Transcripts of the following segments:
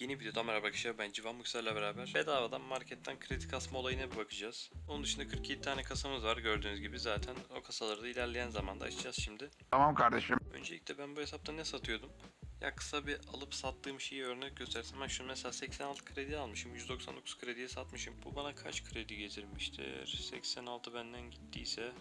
Yeni videoda merhaba arkadaşlar ben Civan Müksel'le beraber bedavadan marketten kredi kasma olayına bir bakacağız. Onun dışında 47 tane kasamız var gördüğünüz gibi zaten o kasaları da ilerleyen zamanda açacağız şimdi. Tamam kardeşim. Öncelikle ben bu hesapta ne satıyordum? Ya kısa bir alıp sattığım şeyi örnek göstersem ben şunu mesela 86 kredi almışım 199 krediye satmışım. Bu bana kaç kredi getirmiştir? 86 benden gittiyse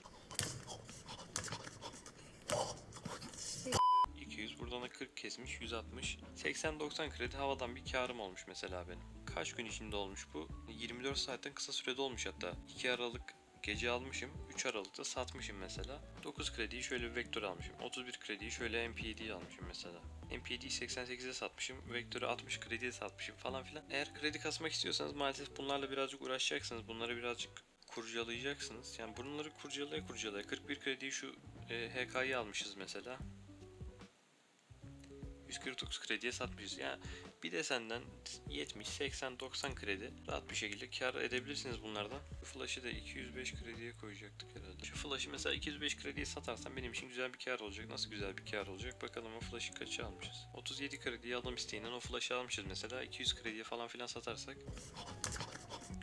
200 buradan da 40 kesmiş 160 80-90 kredi havadan bir karım olmuş mesela benim. Kaç gün içinde olmuş bu? 24 saatten kısa sürede olmuş hatta. 2 Aralık gece almışım. 3 Aralık'ta satmışım mesela. 9 krediyi şöyle bir vektör almışım. 31 krediyi şöyle MPD almışım mesela. MPD'yi 88'e satmışım. Vektörü 60 krediye satmışım falan filan. Eğer kredi kasmak istiyorsanız maalesef bunlarla birazcık uğraşacaksınız. Bunları birazcık kurcalayacaksınız. Yani bunları kurcalaya kurcalaya 41 krediyi şu e, HK'yı almışız mesela. 149 krediye satmışız. Yani bir de senden 70, 80, 90 kredi rahat bir şekilde kar edebilirsiniz bunlardan. Bu flash'ı da 205 krediye koyacaktık herhalde. Şu flash'ı mesela 205 krediye satarsam benim için güzel bir kar olacak. Nasıl güzel bir kar olacak? Bakalım o flash'ı kaça almışız? 37 krediye alım isteğinden o flash'ı almışız mesela. 200 krediye falan filan satarsak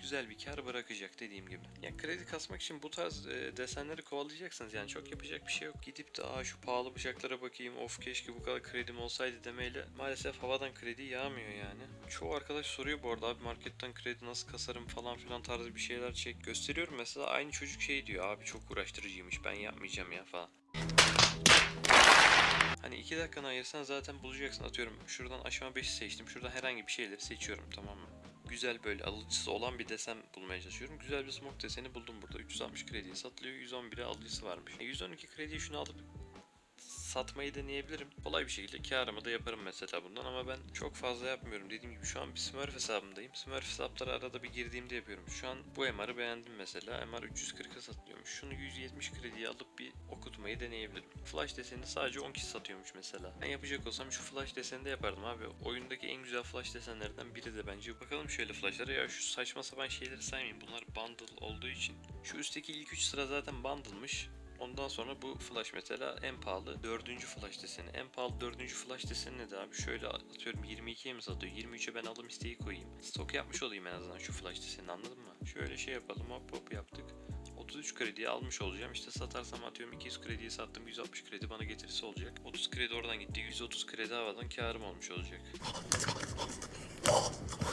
güzel bir kar bırakacak dediğim gibi. Ya kredi kasmak için bu tarz e, desenleri kovalayacaksınız yani çok yapacak bir şey yok. Gidip de aa şu pahalı bıçaklara bakayım of keşke bu kadar kredim olsaydı demeyle maalesef havadan kredi yağmıyor yani. Çoğu arkadaş soruyor bu arada abi marketten kredi nasıl kasarım falan filan tarzı bir şeyler çek. Gösteriyorum mesela aynı çocuk şey diyor abi çok uğraştırıcıymış ben yapmayacağım ya falan. Hani iki dakikanı ayırsan zaten bulacaksın. Atıyorum şuradan aşama 5'i seçtim. Şurada herhangi bir şeyleri seçiyorum tamam mı? Güzel böyle alıcısı olan bir desen bulmaya çalışıyorum. Güzel bir smoke deseni buldum burada. 360 krediye satılıyor. 111'e alıcısı varmış. E, 112 krediye şunu alıp satmayı deneyebilirim. Kolay bir şekilde karımı da yaparım mesela bundan ama ben çok fazla yapmıyorum. Dediğim gibi şu an bir Smurf hesabındayım. Smurf hesapları arada bir girdiğimde yapıyorum. Şu an bu MR'ı beğendim mesela. MR 340'a satılıyormuş. Şunu 170 krediye alıp bir okutmayı deneyebilirim. Flash deseni sadece 10 kişi satıyormuş mesela. Ben yapacak olsam şu flash deseni de yapardım abi. Oyundaki en güzel flash desenlerden biri de bence. Bakalım şöyle flashlara. Ya şu saçma sapan şeyleri saymayayım. Bunlar bundle olduğu için. Şu üstteki ilk 3 sıra zaten bundle'mış. Ondan sonra bu flash mesela en pahalı dördüncü flash deseni. En pahalı dördüncü flash deseni ne de abi? Şöyle atıyorum 22'ye mi satıyor? 23'e ben alım isteği koyayım. Stok yapmış olayım en azından şu flash desenini anladın mı? Şöyle şey yapalım hop hop yaptık. 33 krediye almış olacağım. İşte satarsam atıyorum 200 krediye sattım 160 kredi bana getirisi olacak. 30 kredi oradan gitti 130 kredi havadan karım olmuş olacak.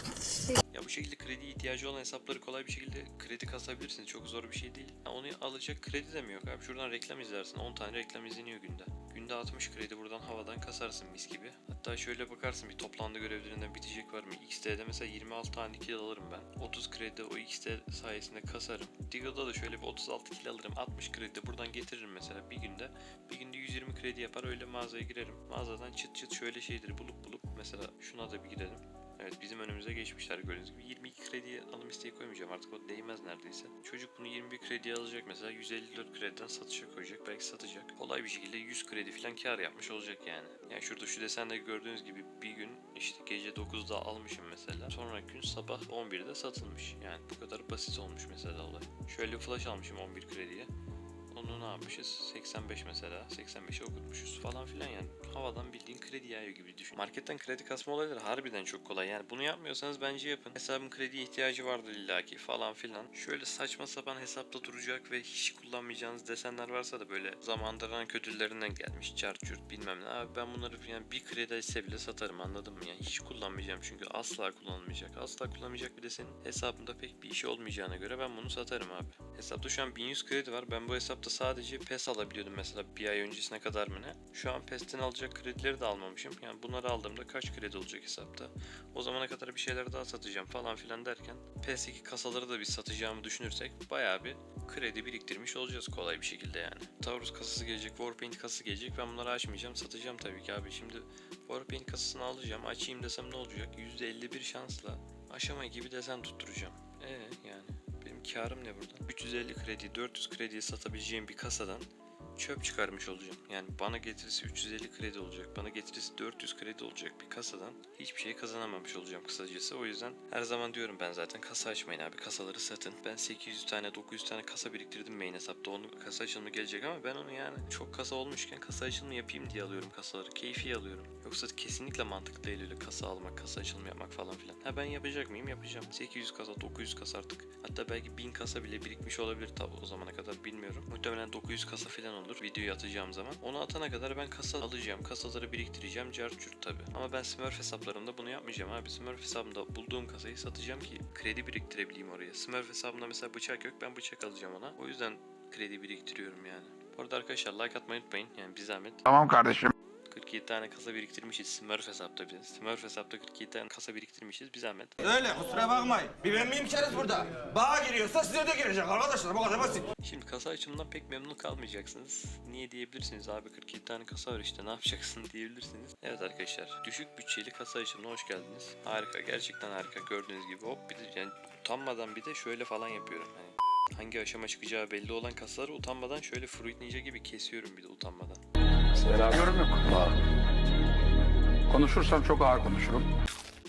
Ya bu şekilde kredi ihtiyacı olan hesapları kolay bir şekilde kredi kasabilirsiniz. Çok zor bir şey değil. Ha, onu alacak kredi de mi yok abi? Şuradan reklam izlersin. 10 tane reklam izleniyor günde. Günde 60 kredi buradan havadan kasarsın mis gibi. Hatta şöyle bakarsın bir toplandı görevlerinden bitecek var mı? XT'de mesela 26 tane kill alırım ben. 30 kredi o XT sayesinde kasarım. Diggle'da da şöyle bir 36 kill alırım. 60 kredi buradan getiririm mesela bir günde. Bir günde 120 kredi yapar öyle mağazaya girerim. Mağazadan çıt çıt şöyle şeyleri bulup bulup mesela şuna da bir girelim. Evet bizim önümüze geçmişler gördüğünüz gibi 22 krediye alım isteği koymayacağım artık o değmez neredeyse. Çocuk bunu 21 krediye alacak mesela 154 krediden satışa koyacak belki satacak. Kolay bir şekilde 100 kredi falan kar yapmış olacak yani. Yani şurada şu desende gördüğünüz gibi bir gün işte gece 9'da almışım mesela. Sonraki gün sabah 11'de satılmış. Yani bu kadar basit olmuş mesela olay. Şöyle flash almışım 11 krediye. Onu ne yapmışız? 85 mesela. 85'e okutmuşuz falan filan yani. Havadan bildiğin kredi yağıyor gibi düşün. Marketten kredi kasma olayları harbiden çok kolay. Yani bunu yapmıyorsanız bence yapın. Hesabın krediye ihtiyacı vardır illaki falan filan. Şöyle saçma sapan hesapta duracak ve hiç kullanmayacağınız desenler varsa da böyle zamandıran kötülerinden gelmiş. Çarçurt bilmem ne. Abi ben bunları yani bir kredi ise bile satarım anladın mı? Yani hiç kullanmayacağım çünkü asla kullanılmayacak. Asla kullanmayacak bir desenin hesabımda pek bir işi olmayacağına göre ben bunu satarım abi. Hesapta şu an 1100 kredi var. Ben bu hesapta sadece PES alabiliyordum mesela bir ay öncesine kadar mı ne? Şu an PES'ten alacak kredileri de almamışım. Yani bunları aldığımda kaç kredi olacak hesapta? O zamana kadar bir şeyler daha satacağım falan filan derken PES2 kasaları da bir satacağımı düşünürsek bayağı bir kredi biriktirmiş olacağız kolay bir şekilde yani. Taurus kasası gelecek, Warpaint kasası gelecek. Ben bunları açmayacağım, satacağım tabii ki abi. Şimdi Warpaint kasasını alacağım, açayım desem ne olacak? %51 şansla aşama gibi desen tutturacağım. Ee yani benim karım ne burada? 350 kredi, 400 krediye satabileceğim bir kasadan çöp çıkarmış olacağım. Yani bana getirisi 350 kredi olacak. Bana getirisi 400 kredi olacak bir kasadan. Hiçbir şey kazanamamış olacağım kısacası. O yüzden her zaman diyorum ben zaten kasa açmayın abi. Kasaları satın. Ben 800 tane 900 tane kasa biriktirdim main hesapta. Onun kasa açılımı gelecek ama ben onu yani çok kasa olmuşken kasa açılımı yapayım diye alıyorum kasaları. Keyfi alıyorum. Yoksa kesinlikle mantıklı değil öyle kasa almak, kasa açılımı yapmak falan filan. Ha ben yapacak mıyım? Yapacağım. 800 kasa, 900 kasa artık. Hatta belki 1000 kasa bile birikmiş olabilir tabi o zamana kadar bilmiyorum. Muhtemelen 900 kasa falan olur videoyu atacağım zaman. Onu atana kadar ben kasa alacağım. Kasaları biriktireceğim. Carçurt tabi. Ama ben Smurf hesaplarımda bunu yapmayacağım abi. Smurf hesabımda bulduğum kasayı satacağım ki kredi biriktirebileyim oraya. Smurf hesabımda mesela bıçak yok. Ben bıçak alacağım ona. O yüzden kredi biriktiriyorum yani. Bu arada arkadaşlar like atmayı unutmayın. Yani bir zahmet. Tamam kardeşim. 47 tane kasa biriktirmişiz Smurf hesapta biz. Smurf hesapta 47 tane kasa biriktirmişiz bir zahmet. Öyle kusura bakmayın. Bir ben miyim keriz burada? Bağa giriyorsa size de girecek arkadaşlar bu kadar basit. Şimdi kasa açımından pek memnun kalmayacaksınız. Niye diyebilirsiniz abi 47 tane kasa var işte ne yapacaksın diyebilirsiniz. Evet arkadaşlar düşük bütçeli kasa açımına hoş geldiniz. Harika gerçekten harika gördüğünüz gibi hop bir de yani utanmadan bir de şöyle falan yapıyorum. Hani hangi aşama çıkacağı belli olan kasaları utanmadan şöyle Fruit Ninja gibi kesiyorum bir de utanmadan. Yorum yok. Konuşursam çok ağır konuşurum.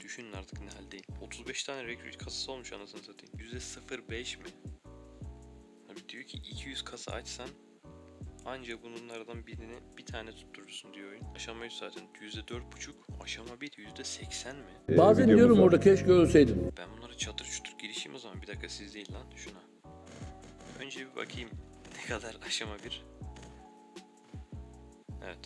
Düşünün artık ne haldeyim. 35 tane recruit kasası olmuş anasını satayım. %05 mi? Abi diyor ki 200 kasa açsan anca bunlardan birini bir tane tutturursun diyor oyun. Aşama 3 zaten %4.5 aşama 1 %80 mi? Bazen diyorum orada keşke ölseydim. Ben bunlara çatır çutur girişeyim o zaman. Bir dakika siz değil lan şuna. Önce bir bakayım ne kadar aşama 1. Evet.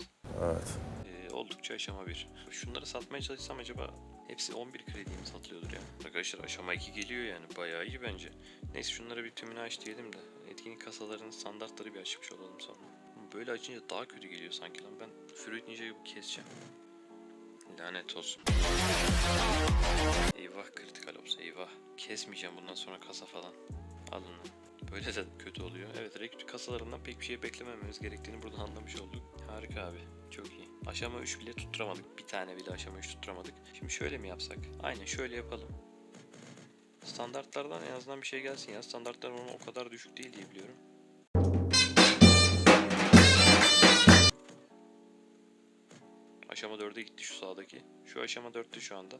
Evet. Ee, oldukça aşama 1. Şunları satmaya çalışsam acaba hepsi 11 krediye mi satılıyordur ya? Arkadaşlar aşama 2 geliyor yani bayağı iyi bence. Neyse şunlara bir tümünü aç diyelim de etkinlik kasalarının standartları bir açmış olalım sonra. Böyle açınca daha kötü geliyor sanki lan ben Fruit Ninja'yı keseceğim. Lanet olsun. Eyvah kritikal ops eyvah. Kesmeyeceğim bundan sonra kasa falan. Alın lan. Böyle de kötü oluyor. Evet rekrut kasalarından pek bir şey beklemememiz gerektiğini buradan anlamış olduk. Harika abi. Çok iyi. Aşama 3 bile tutturamadık. Bir tane bile aşama 3 tutturamadık. Şimdi şöyle mi yapsak? Aynen şöyle yapalım. Standartlardan en azından bir şey gelsin ya. Standartlar onun o kadar düşük değil diye biliyorum. Aşama 4'e gitti şu sağdaki. Şu aşama 4'te şu anda.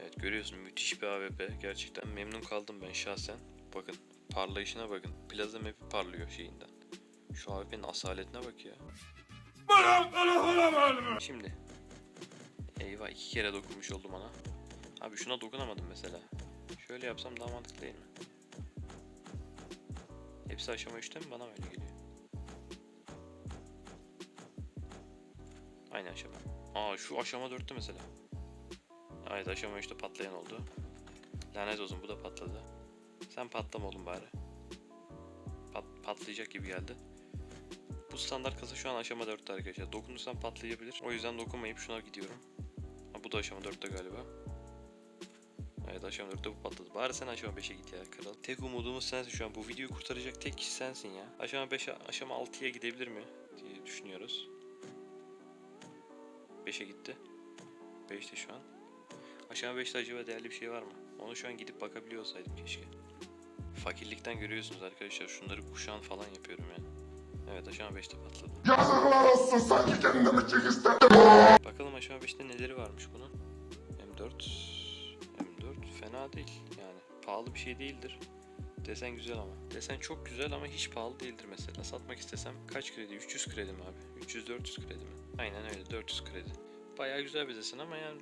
Evet görüyorsun müthiş bir AWP. Gerçekten memnun kaldım ben şahsen. Bakın parlayışına bakın. Plaza map'i parlıyor şeyinden. Şu AWP'nin asaletine bak ya. Şimdi. Eyvah iki kere dokunmuş oldum ona. Abi şuna dokunamadım mesela. Şöyle yapsam daha mantıklı değil mi? Hepsi aşama 3'te mi? Bana öyle geliyor? Aynı aşama. Aa şu aşama 4'te mesela. Evet aşama 3'te patlayan oldu. Lanet olsun bu da patladı. Sen patlama oğlum bari. Pat- patlayacak gibi geldi. Bu standart kasa şu an aşama 4'te arkadaşlar. Dokunursam patlayabilir. O yüzden dokunmayıp şuna gidiyorum. Ha, bu da aşama 4'te galiba. Evet aşama 4'te bu patladı. Bari sen aşama 5'e git ya kral. Tek umudumuz sensin şu an. Bu videoyu kurtaracak tek kişi sensin ya. Aşama 5'e aşama 6'ya gidebilir mi diye düşünüyoruz. 5'e gitti. 5'te şu an. Aşama 5'te acaba değerli bir şey var mı? Onu şu an gidip bakabiliyor olsaydım keşke. Fakirlikten görüyorsunuz arkadaşlar. Şunları kuşağın falan yapıyorum yani. Evet aşama 5'te patladı. Yazıklar olsun sanki kendimi çekiştim. Bakalım aşama 5'te neleri varmış bunun. M4 M4 fena değil yani. Pahalı bir şey değildir. Desen güzel ama. Desen çok güzel ama hiç pahalı değildir mesela. Satmak istesem kaç kredi? 300 kredi mi abi? 300-400 kredi mi? Aynen öyle 400 kredi. Bayağı güzel bir desen ama yani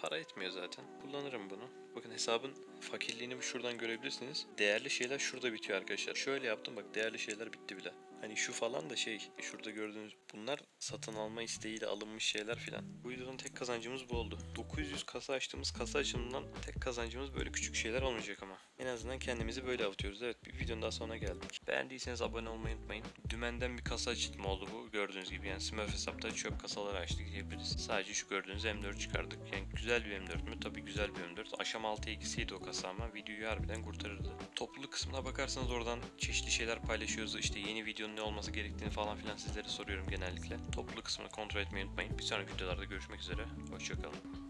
para etmiyor zaten. Kullanırım bunu. Bakın hesabın fakirliğini şuradan görebilirsiniz. Değerli şeyler şurada bitiyor arkadaşlar. Şöyle yaptım bak değerli şeyler bitti bile. Hani şu falan da şey şurada gördüğünüz bunlar satın alma isteğiyle alınmış şeyler filan. Bu videodan tek kazancımız bu oldu. 900 kasa açtığımız kasa açımından tek kazancımız böyle küçük şeyler olmayacak ama. En azından kendimizi böyle avutuyoruz. Evet bir videonun daha sonuna geldik. Beğendiyseniz abone olmayı unutmayın. Dümenden bir kasa açılma oldu bu gördüğünüz gibi. Yani Smurf hesapta çöp kasaları açtık diyebiliriz. Sadece şu gördüğünüz M4 çıkardık. Yani güzel bir M4 mü? Tabii güzel bir M4. Aşama 6'ya gitseydi o kasa ama videoyu harbiden kurtarırdı. Topluluk kısmına bakarsanız oradan çeşitli şeyler paylaşıyoruz. İşte yeni videonun ne olması gerektiğini falan filan sizlere soruyorum genellikle. Topluluk kısmını kontrol etmeyi unutmayın. Bir sonraki videolarda görüşmek üzere. Hoşçakalın.